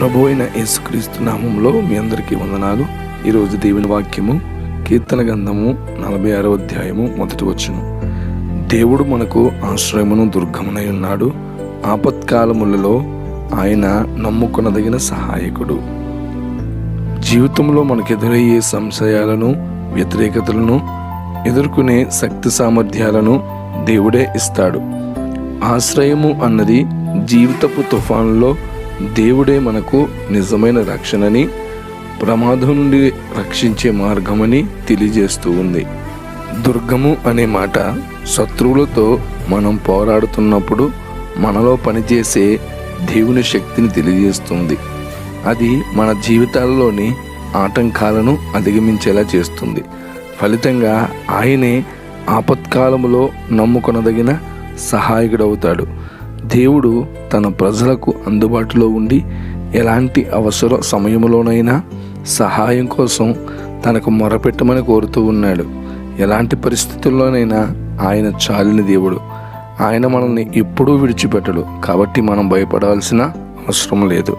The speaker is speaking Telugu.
ప్రభు అయిన యేసుక్రీస్తు నామంలో మీ అందరికీ వందనాలు. ఈరోజు దేవుని వాక్యము కీర్తన గంధము నలభై ఆరో అధ్యాయము మొదటి వచ్చును దేవుడు మనకు ఆశ్రయమును దుర్గమునై ఉన్నాడు. ఆపత్కాలములలో ఆయన నమ్ముకొనదగిన సహాయకుడు. జీవితంలో మనకు ఎదురయ్యే సంశయాలను వ్యతిరేకతలను ఎదుర్కొనే శక్తి సామర్థ్యాలను దేవుడే ఇస్తాడు. ఆశ్రయము అన్నది జీవితపు తుఫాన్లో దేవుడే మనకు నిజమైన రక్షణని ప్రమాదం నుండి రక్షించే మార్గమని తెలియజేస్తూ ఉంది. దుర్గము అనే మాట శత్రువులతో మనం పోరాడుతున్నప్పుడు మనలో పనిచేసే దేవుని శక్తిని తెలియజేస్తుంది. అది మన జీవితాల్లోని ఆటంకాలను అధిగమించేలా చేస్తుంది. ఫలితంగా ఆయనే ఆపత్కాలములో నమ్ముకొనదగిన సహాయకుడవుతాడు. దేవుడు తన ప్రజలకు అందుబాటులో ఉండి ఎలాంటి అవసర సమయంలోనైనా సహాయం కోసం తనకు మొరపెట్టమని కోరుతూ ఉన్నాడు. ఎలాంటి పరిస్థితుల్లోనైనా ఆయన చాలిన దేవుడు. ఆయన మనల్ని ఎప్పుడూ విడిచిపెట్టడు. కాబట్టి మనం భయపడాల్సిన అవసరం లేదు.